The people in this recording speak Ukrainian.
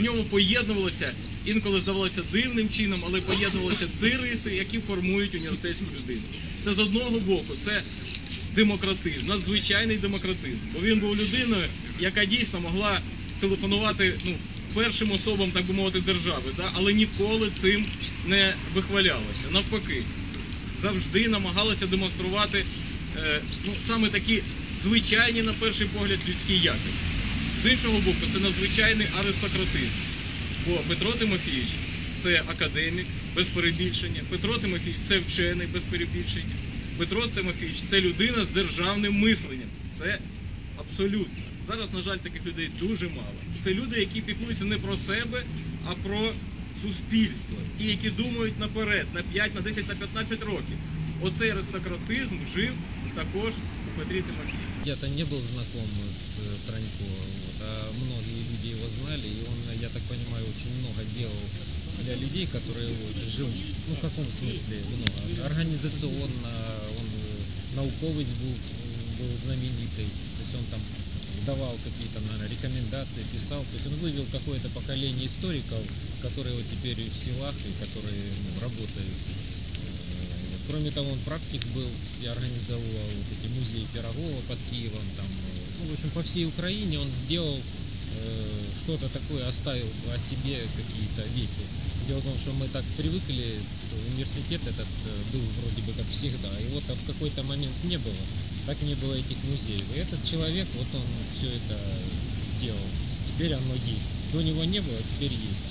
ньому поєднувалося, інколи здавалося дивним чином, але поєднувалися ті риси, які формують університетську людину. Це з одного боку, це демократизм, надзвичайний демократизм. Бо він був людиною, яка дійсно могла телефонувати ну, першим особам, так би мовити, держави, да? але ніколи цим не вихвалялася. Навпаки, завжди намагалася демонструвати е, ну, саме такі звичайні, на перший погляд, людські якості. З іншого боку, це надзвичайний аристократизм. Бо Петро Тимофійович це академік без перебільшення. Петро Тимофійович це вчений без перебільшення. Петро Тимофійович це людина з державним мисленням. Це абсолютно. Зараз, на жаль, таких людей дуже мало. Це люди, які піклуються не про себе, а про суспільство. Ті, які думають наперед, на 5, на 10, на 15 років. Оцей аристократизм жив також у Петрі Тимофійовичі. Я-то не был знаком с э, я так понимаю, очень много делал для людей, которые вот, живут. Ну, в каком смысле? Много. Организационно, он науковец был, был знаменитый, то есть он там давал какие-то, наверное, рекомендации, писал, то есть он вывел какое-то поколение историков, которые вот теперь в селах и которые ну, работают Кроме того, он практик был, я организовал вот эти музеи Пирогова под Киевом, там, ну, в общем, по всей Украине он сделал что-то такое, оставил о себе какие-то вехи. Дело в том, что мы так привыкли, университет этот э, был вроде бы как всегда, и вот а в какой-то момент не было, так не было этих музеев. И этот человек, вот он все это сделал, теперь оно есть. До него не было, теперь есть.